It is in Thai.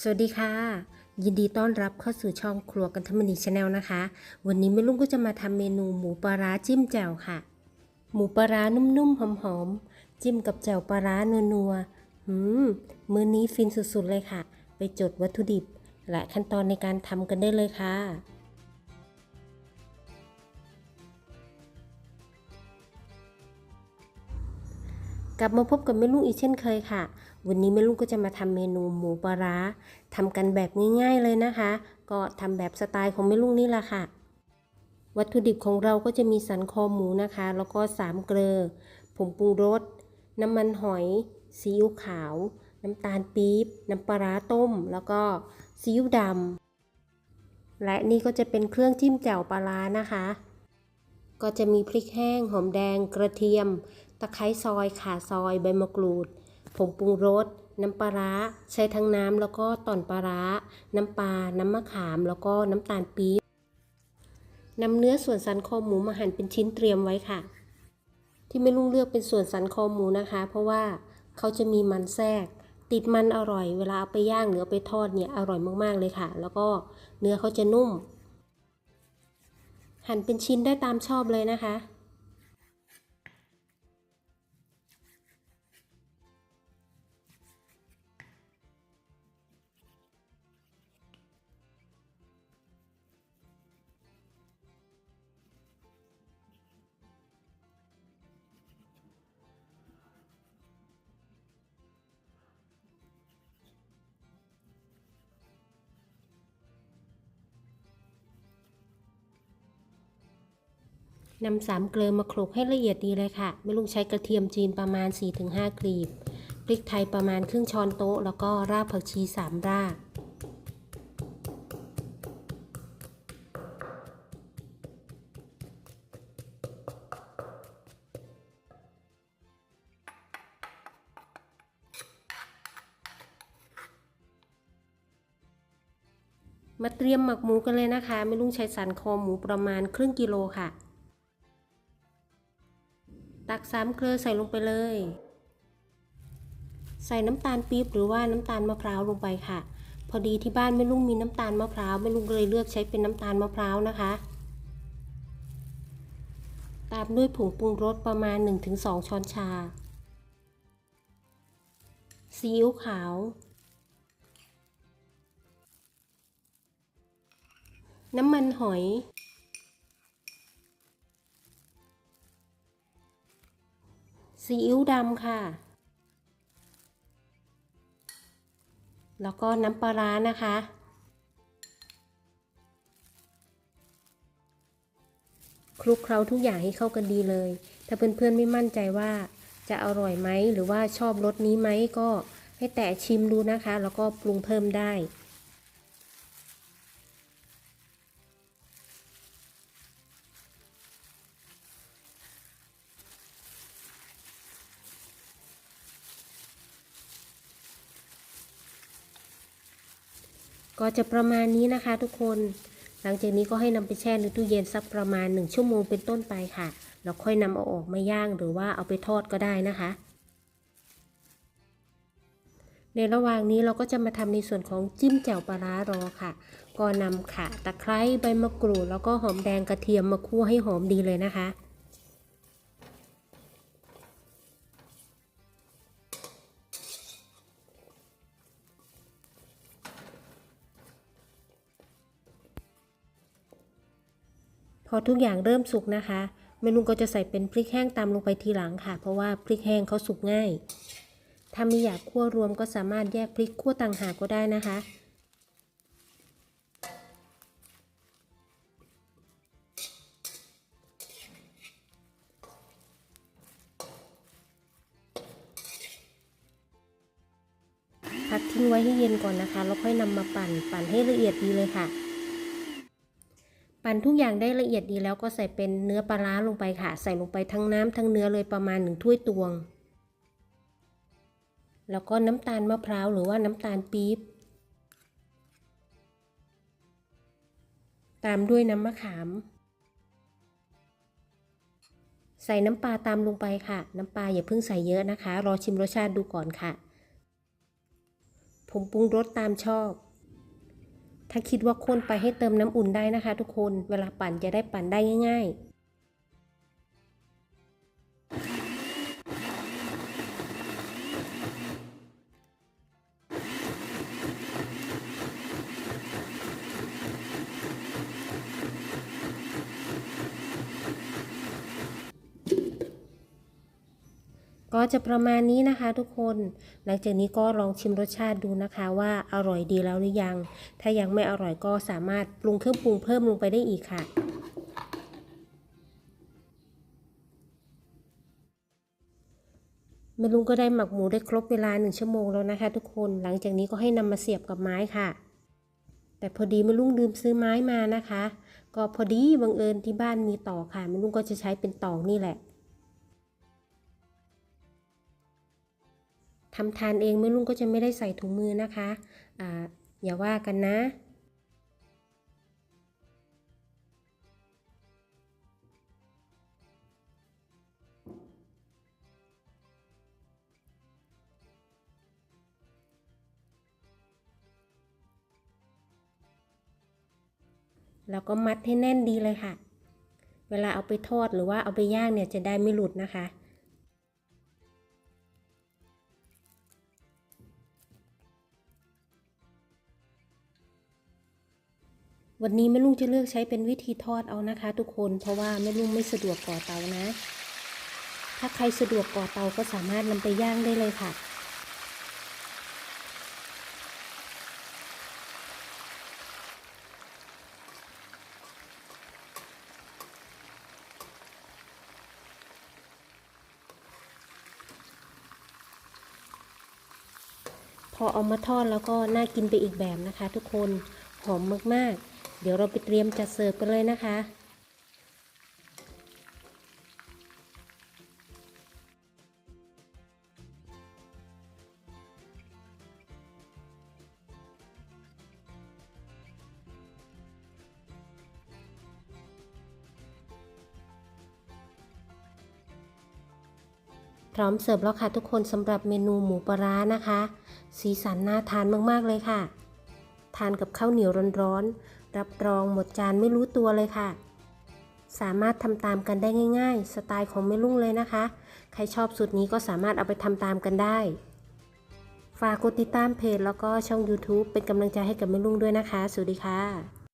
สวัสดีค่ะ ยินดีต้อนรับเข้าสู่ช่องครัวกันทมณีชาแนลนะคะ วันนี้แม่ลุงก็จะมาทำเมนูหมูปลาร้าจิ้มแจ่วค่ะ หมูปลาร้านุ่มๆหอมๆจิ้มกับแจ่วปลาร้านัวๆหืมมื้อนี้ฟินสุดๆเลยค่ะ ไปจดวัตถุดิบ และขั้นตอนในการทำกันได้เลยค่ะกลับมาพบกับแม่ลุงอีกเช่นเคยค่ะ วันนี้แม่ลุงก็จะมาทำเมนูหมูปลาร้าทำกันแบบง่ายๆเลยนะคะ ก็ทำแบบสไตล์ของแม่ลุงนี่แหละค่ะ วัตถุดิบของเราก็จะมีสันคอหมูนะคะ แล้วก็สามเกลือผงปรุงรส น้ำมันหอย ซีอิ๊วขาว น้ำตาลปี๊บ น้ำปลาร้าต้ม แล้วก็ซีอิ๊วดำ และนี่ก็จะเป็นเครื่องจิ้มแจ่วปลาร้านะคะ ก็จะมีพริกแห้ง หอมแดง กระเทียม ตะไคร้ซอย ข่าซอย ใบมะกรูด ผงปรุงรส น้ำปลาร้า ใช้ทั้งน้ำแล้วก็ต่อนปลาร้า น้ำปลา น้ำมะขาม แล้วก็น้ำตาลปี๊บนำเนื้อส่วนสันคอหมูมาหั่นเป็นชิ้นเตรียมไว้ค่ะ ที่ไม่ลุงเลือกเป็นส่วนสันคอหมูนะคะ เพราะว่าเขาจะมีมันแทรก ติดมันอร่อย เวลาเอาไปย่างหรือเอาไปทอดเนี่ยอร่อยมากๆเลยค่ะ แล้วก็เนื้อเขาจะนุ่ม หั่นเป็นชิ้นได้ตามชอบเลยนะคะ นำสามเกลือมาโขลกให้ละเอียดดีเลยค่ะไม่ลุงใช้กระเทียมจีนประมาณ 4-5 กลีบ พริกไทยประมาณครึ่งช้อนโต๊ะ แล้วก็รากผักชี3รากมาเตรียมหมักหมูกันเลยนะคะไม่ลุงใช้สันคอหมูประมาณครึ่งกิโลค่ะ สามเกลือใส่ลงไปเลย ใส่น้ำตาลปี๊บหรือว่าน้ำตาลมะพร้าวลงไปค่ะ พอดีที่บ้านแม่ลุงมีน้ำตาลมะพร้าวแม่ลุงเลยเลือกใช้เป็นน้ำตาลมะพร้าวนะคะ ตามด้วยผงปรุงรสประมาณ 1-2 ช้อนชาซีอิ๊วขาว น้ำมันหอย ซีอิ๊วดำค่ะ แล้วก็น้ำปลาร้านะคะ คลุกเคล้าทุกอย่างให้เข้ากันดีเลย ถ้าเพื่อนๆไม่มั่นใจว่าจะอร่อยไหมหรือว่าชอบรสนี้ไหมก็ให้แตะชิมดูนะคะ แล้วก็ปรุงเพิ่มได้ ก็จะประมาณนี้นะคะทุกคน หลังจากนี้ก็ให้นำไปแช่ในตู้เย็นสักประมาณ 1 ชั่วโมงเป็นต้นไปค่ะ แล้วค่อยนำเอาออกมาย่างหรือว่าเอาไปทอดก็ได้นะคะ ในระหว่างนี้เราก็จะมาทำในส่วนของจิ้มแจ่วปลาร้ารอค่ะ ก็นำข่าตะไคร้ใบมะกรูดแล้วก็หอมแดงกระเทียมมาคั่วให้หอมดีเลยนะคะ พอทุกอย่างเริ่มสุกนะคะแม่ลุงก็จะใส่เป็นพริกแห้งตามลงไปทีหลังค่ะ เพราะว่าพริกแห้งเขาสุกง่าย ถ้าไม่อยากคั่วรวมก็สามารถแยกพริกคั่วต่างหากก็ได้นะคะ พักทิ้งไว้ให้เย็นก่อนนะคะ แล้วค่อยนำมาปั่นปั่นให้ละเอียดดีเลยค่ะ ปั่นทุกอย่างได้ละเอียดดีแล้วก็ใส่เป็นเนื้อปลาร้าลงไปค่ะ ใส่ลงไปทั้งน้ำทั้งเนื้อเลยประมาณหนึ่งถ้วยตวง แล้วก็น้ำตาลมะพร้าวหรือว่าน้ำตาลปี๊บ ตามด้วยน้ำมะขาม ใส่น้ำปลาตามลงไปค่ะ น้ำปลาอย่าเพิ่งใส่เยอะนะคะ รอชิมรสชาติดูก่อนค่ะ ผมปรุงรสตามชอบ ถ้าคิดว่าข้นไปให้เติมน้ำอุ่นได้นะคะ ทุกคน เวลาปั่นจะได้ปั่นได้ง่าย ๆ ก็จะประมาณนี้นะคะทุกคน หลังจากนี้ก็ลองชิมรสชาติดูนะคะว่าอร่อยดีแล้วหรือยัง ถ้ายังไม่อร่อยก็สามารถปรุงเครื่องปรุงเพิ่มลงไปได้อีกค่ะแม่ลุงก็ได้หมักหมูได้ครบเวลาหนึ่งชั่วโมงแล้วนะคะ ทุกคน หลังจากนี้ก็ให้นำมาเสียบกับไม้ค่ะ แต่พอดีแม่ลุงลืมซื้อไม้มานะคะ ก็พอดีบังเอิญที่บ้านมีตอค่ะแม่ลุงก็จะใช้เป็นตอกนี่แหละ ทำทานเองแม่ลุงก็จะไม่ได้ใส่ถุงมือนะคะอ่าอย่าว่ากันนะแล้วก็มัดให้แน่นดีเลยค่ะ เวลาเอาไปทอดหรือว่าเอาไปย่างเนี่ยจะได้ไม่หลุดนะคะ วันนี้แม่ลุงจะเลือกใช้เป็นวิธีทอดเอานะคะ ทุกคน เพราะว่าแม่ลุงไม่สะดวกก่อเตานะ ถ้าใครสะดวกก่อเตาก็สามารถนำไปย่างได้เลยค่ะพอเอามาทอดแล้วก็น่ากินไปอีกแบบนะคะทุกคน หอมมาก ๆ เดี๋ยวเราไปเตรียมจัดเสิร์ฟกันเลยนะคะ พร้อมเสิร์ฟแล้วค่ะทุกคนสำหรับเมนูหมูปลาร้านะคะ สีสันน่าทานมาก ๆ เลยค่ะ ทานกับข้าวเหนียวร้อนๆ รับรองหมดจานไม่รู้ตัวเลยค่ะ สามารถทำตามกันได้ง่าย ๆ สไตล์ของแม่ลุงเลยนะคะ ใครชอบสูตรนี้ก็สามารถเอาไปทำตามกันได้ ฝากกดติดตามเพจแล้วก็ช่อง YouTube เป็นกำลังใจให้กับแม่ลุงด้วยนะคะ สวัสดีค่ะ